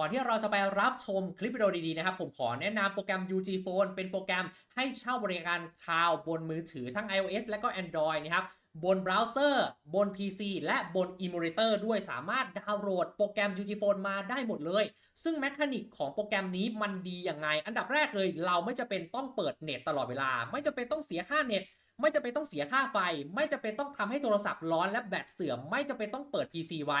ก่อนที่เราจะไปรับชมคลิปวิดีโอดีๆนะครับ ผมขอแนะนำโปรแกรม UG Phone เป็นโปรแกรมให้เช่าบริการคลาวด์บนมือถือทั้ง iOS และก็ Android นะครับบนเบราว์เซอร์ บน PC และบน Emulator ด้วยสามารถดาวน์โหลดโปรแกรม UG Phone มาได้หมดเลย ซึ่งแมคานิกของโปรแกรมนี้มันดียังไง อันดับแรกเลยเราไม่จะเป็นต้องเปิดเน็ตตลอดเวลา ไม่จะเป็นต้องเสียค่าเน็ต ไม่จะเป็นต้องเสียค่าไฟ ไม่จะเป็นต้องทำให้โทรศัพท์ร้อนและแบตเสื่อม ไม่จะเป็นต้องเปิด PC ไว้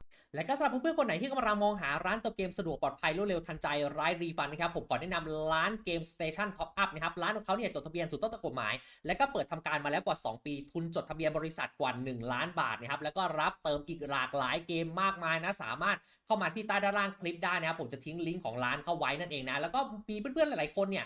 และก็สำหรับเพื่อนๆคนไหนที่กำลังมองหาร้านเติมเกมสะดวกปลอดภัยรวดเร็วทันใจไร้รีฟันนะครับผมขอแนะนำร้านเกม Station Top Up นะครับร้านของเขาเนี่ยจดทะเบียนถูกต้องตามกฎหมาย และก็เปิดทำการมาแล้วกว่า 2 ปี ทุนจดทะเบียนบริษัทกว่า 1 ล้านบาทนะครับแล้วก็รับเติมอีกหลากหลายเกมมากมายนะสามารถเข้ามาที่ใต้ด้านล่างคลิปได้นะครับผมจะทิ้งลิงก์ของร้านเข้าไว้นั่นเองนะแล้วก็มีเพื่อนๆหลายๆคนเนี่ย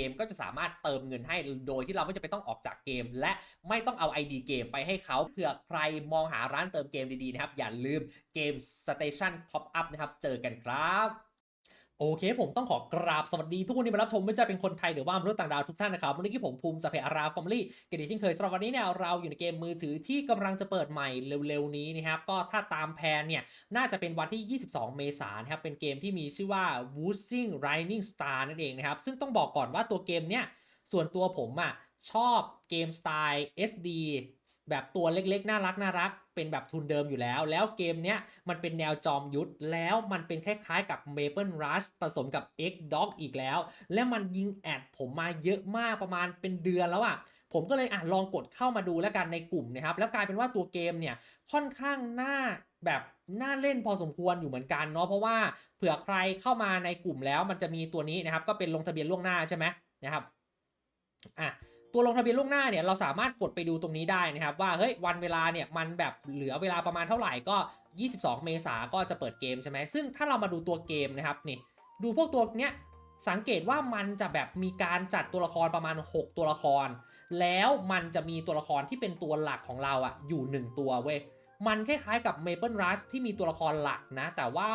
มก็จะสามารถเติมเงินให้โดยที่เราไม่จำเป็นต้องออกจากเกม และไม่ต้องเอา ID เกมไปให้เขาเผื่อใครมองหาร้านเติมเกมดีๆนะครับ อย่าลืมเกม Station Top Up นะครับ เจอกันครับ โอเค ผมต้องขอกราบสวัสดีทุกคนที่มารับชมไม่ว่าจะเป็นคนไทยหรือว่ามนุษย์ต่างดาวทุกท่านนะครับวันนี้ผมภูมิสเปอาราฟอมลี่กันดีเช่นเคยสำหรับวันนี้เนี่ยเราอยู่ในเกมมือถือที่กำลังจะเปิดใหม่เร็วๆนี้นะครับก็ถ้าตามแผนเนี่ยน่าจะเป็นวันที่ 22 เมษายนครับเป็นเกมที่มีชื่อว่า Woosing Rising Star นั่นเองนะครับซึ่งต้องบอกก่อนว่าตัวเกมเนี่ยส่วนตัวผมอะ ชอบเกมสไตล์ SD แบบตัวเล็กๆ น่ารักน่ารัก เป็นแบบทุนเดิมอยู่แล้ว แล้วเกมเนี้ยมันเป็นแนวจอมยุทธแล้วมันเป็นคล้ายๆกับ Maple Rush ผสมกับ X Dog อีกแล้ว และมันยิงแอดผมมาเยอะมากประมาณเป็นเดือนแล้วอะ่ะผมก็เลยอะลองกดเข้ามาดูแล้วกันในกลุ่มนะครับ แล้วกลายเป็นว่าตัวเกมเนี่ยค่อนข้างน่าแบบน่าเล่นพอสมควรอยู่เหมือนกันเนาะเพราะว่าเผื่อใครเข้ามาในกลุ่มแล้วมันจะมีตัวนี้นะครับ ก็เป็นลงทะเบียนล่วงหน้าใช่ไหมนะครับอะ ตัวลงทะเบียนล่วงหน้าเนี่ยเราสามารถกดไปดูตรงนี้ได้นะครับ ว่าเฮ้ยวันเวลาเนี่ยมันแบบเหลือเวลาประมาณเท่าไหร่ก็ 22 เมษาก็จะเปิดเกมใช่ไหมซึ่งถ้าเรามาดูตัวเกมนะครับนี่ดูพวกตัวเนี้ยสังเกตว่ามันจะแบบมีการจัดตัวละครประมาณ 6 ตัวละคร แล้วมันจะมีตัวละครที่เป็นตัวหลักของเราอะอยู่ 1 ตัวเว้ยมันคล้ายๆกับ Maple Rush ที่มีตัวละครหลักนะ แต่ว่า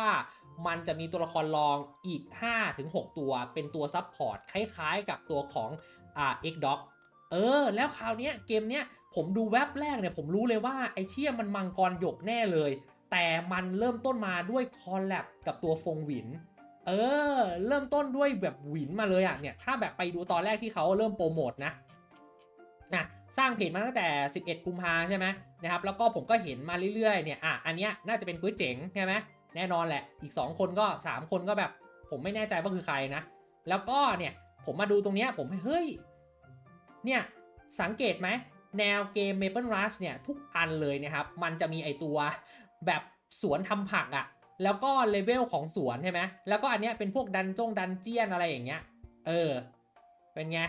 มันจะมีตัวละครรองอีก 5-6 ตัว เป็นตัวซับพอร์ตคล้ายๆ กับตัวของอ่า X Dog เออ แล้วคราวนี้เกมเนี้ยผมดูแว็บแรกเนี่ยผมรู้เลยว่าไอเชี่ยมันมังกรหยกแน่เลย แต่มันเริ่มต้นมาด้วยคอลแลบกับตัวฟงหวิน เออ เริ่มต้นด้วยแบบหวินมาเลยอะเนี่ย ถ้าแบบไปดูตอนแรกที่เขาเริ่มโปรโมทนะนะสร้างเพจมาตั้งแต่ 11 กุมภาใช่ไหมนะครับ แล้วก็ผมก็เห็นมาเรื่อยๆ เนี่ย อะ อันเนี้ยน่าจะเป็นกุ้ยเจ๋งใช่ไหมแน่นอนแหละ อีก 2 คนก็ 3 คนก็แบบ ผมไม่แน่ใจว่าคือใครนะ แล้วก็เนี่ย ผมมาดูตรงเนี้ยผมเฮ้ย เนี่ยสังเกตไหมแนวเกม Maple Rush เนี่ยทุกอันเลยนะครับ มันจะมีไอตัวแบบสวนทำผักอะ่ะแล้วก็เลเวลของสวนใช่ไหมแล้วก็อันเนี้ยเป็นพวกดันจงดันเจียนอะไรอย่างเงี้ย เออ เป็นไง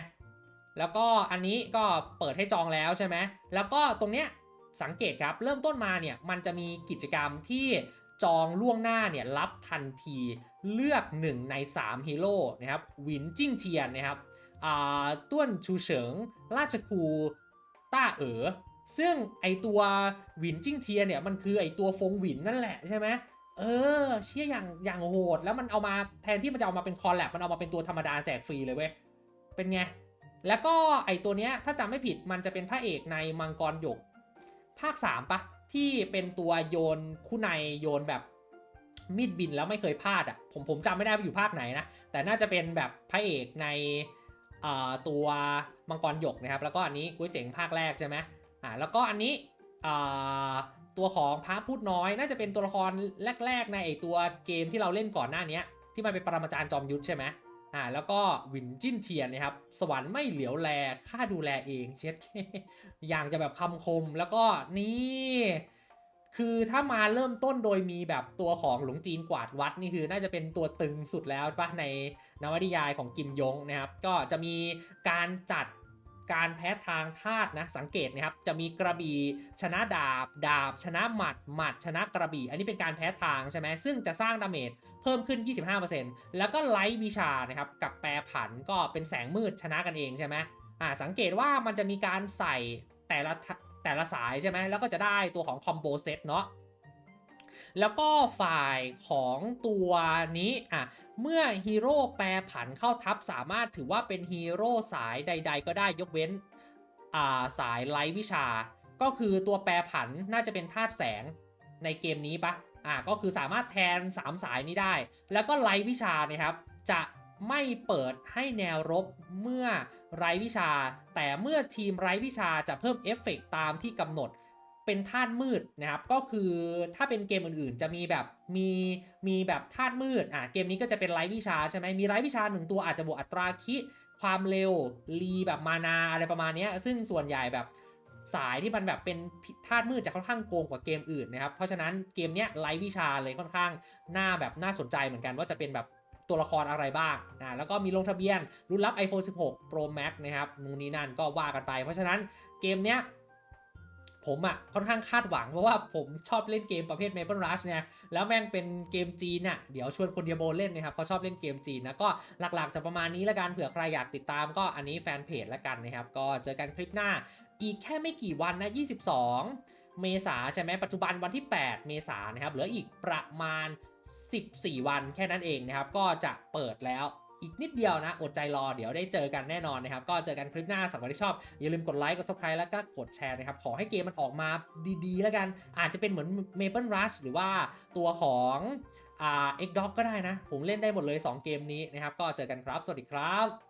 แล้วก็อันนี้ก็เปิดให้จองแล้วใช่ไหม แล้วก็ตรงเนี้ยสังเกตครับ เริ่มต้นมาเนี่ยมันจะมีกิจกรรมที่จองล่วงหน้าเนี่ยรับทันทีเลือก 1 ใน 3 ฮีโร่นะครับวินจิ้งเทียนนะครับ ต้วนชูเฉิง ราชคูต้าเอ๋อซึ่งไอตัวหวินจิ้งเทียเนี่ยมันคือไอตัวฟงหวินนั่นแหละใช่ไหมเออเชี่ยอย่างอย่างโหดแล้วมันเอามาแทนที่มันจะเอามาเป็นคอลแลบมันเอามาเป็นตัวธรรมดาแจกฟรีเลยเว้ยเป็นไงแล้วก็ไอตัวเนี้ยถ้าจำไม่ผิดมันจะเป็นพระเอกในมังกรหยก ภาค 3ปะที่เป็นตัวโยนคู่ในโยนแบบมีดบินแล้วไม่เคยพลาดอะผมผมจำไม่ได้ว่าอยู่ภาคไหนนะแต่น่าจะเป็นแบบพระเอกใน ตัวมังกรหยกนะครับ แล้วก็อันนี้กุ้ยเจ๋งภาคแรกใช่ไหมอ่าแล้วก็อันนี้ตัวของพระพูดน้อย น่าจะเป็นตัวละครแรก ๆ ในไอตัวเกมที่เราเล่นก่อนหน้านี้ที่มันเป็นปรมาจารย์จอมยุทธใช่ไหมอ่าแล้วก็วินจิ้นเทียนนะครับ สวรรค์ไม่เหลียวแลข้าดูแลเองเช็ดอย่างจะแบบคำคมแล้วก็นี่ คือถ้ามาเริ่มต้นโดยมีแบบตัวของหลวงจีนกวาดวัดนี่คือ น่าจะเป็นตัวตึงสุดแล้วปะในนวนิยายของกิมยงนะครับ ก็จะมีการจัดการแพ้ทางธาตุนะสังเกตนะครับจะมีกระบี่ชนะดาบ ดาบ ชนะหมัดหมัด ชนะกระบี่ อันนี้เป็นการแพ้ทางใช่ไหมซึ่งจะสร้างดาเมจเพิ่มขึ้น 25%แล้วก็ไลท์วิชานะครับกับแปรผันก็เป็นแสงมืดชนะกันเองใช่ไหมอ่าสังเกตว่ามันจะมีการใส่แต่ละทะ แต่ละสายใช่ไหมแล้วก็จะได้ตัวของคอมโบเซตเนาะแล้วก็ฝ่ายของตัวนี้อะเมื่อฮีโร่แปรผันเข้าทับสามารถถือว่าเป็นฮีโร่สายใด ๆ ก็ได้ยกเว้นอ่าสายไลท์วิชา ก็คือตัวแปรผันน่าจะเป็นธาตุแสงในเกมนี้ปะอ่าก็คือสามารถแทน 3 สายนี้ได้ แล้วก็ไลท์วิชานะครับ จะไม่เปิดให้แนวรบเมื่อ ไร้วิชา แต่เมื่อทีมไร้วิชาจะเพิ่มเอฟเฟกตามที่กำหนดเป็นธาตุมืดนะครับ ก็คือถ้าเป็นเกมอื่นๆ จะมีแบบมีมีแบบธาตุมืดอะเกมนี้ก็จะเป็นไร้วิชาใช่ไหมมีไร้วิชาหนึ่งตัวอาจจะบวกอัตราคิความเร็วรีแบบมานาอะไรประมาณนี้ซึ่งส่วนใหญ่แบบสายที่มันแบบเป็นธาตุมืดจะค่อนข้างโกงกว่าเกมอื่นนะครับ เพราะฉะนั้นเกมเนี้ยไร้วิชาเลยค่อนข้างน่าแบบน่าสนใจเหมือนกันว่าจะเป็นแบบ ตัวละครอะไรบ้างนะแล้วก็มีลงทะเบียนรุ่นรับ iPhone 16 Pro Max นะครับนู่นนี่นั่นก็ว่ากันไป เพราะฉะนั้นเกมเนี้ยผมอะ่ะค่อนข้างคาดหวัง เพราะว่าผมชอบเล่นเกมประเภท Maple Rush เนี่ยแล้วแม่งเป็นเกมจีนอะ่ะเดี๋ยวชวนคนเดียโบเล่นนะครับเขาชอบเล่นเกมจีนนะก็หลักๆจะประมาณนี้ละกันเผื่อใครอยากติดตามก็อันนี้แฟนเพจละกันนะครับ ก็เจอกันคลิปหน้าอีกแค่ไม่กี่วันนะ 22 เมษาใช่ไหมปัจจุบันวันที่ 8 เมษานะครับเหลืออีกประมาณ 14 วันแค่นั้นเองนะครับ ก็จะเปิดแล้วอีกนิดเดียวนะ อดใจรอเดี๋ยวได้เจอกันแน่นอนนะครับ ก็เจอกันคลิปหน้าสำหรับที่ชอบ อย่าลืมกดไลค์กด subscribe แล้วก็กดแชร์นะครับ ขอให้เกมมันออกมาดีๆ แล้วกัน อาจจะเป็นเหมือน Maple Rush หรือว่าตัวของอ่า X Dog ก็ได้นะ ผมเล่นได้หมดเลย 2 เกมนี้นะครับ ก็เจอกันครับ สวัสดีครับ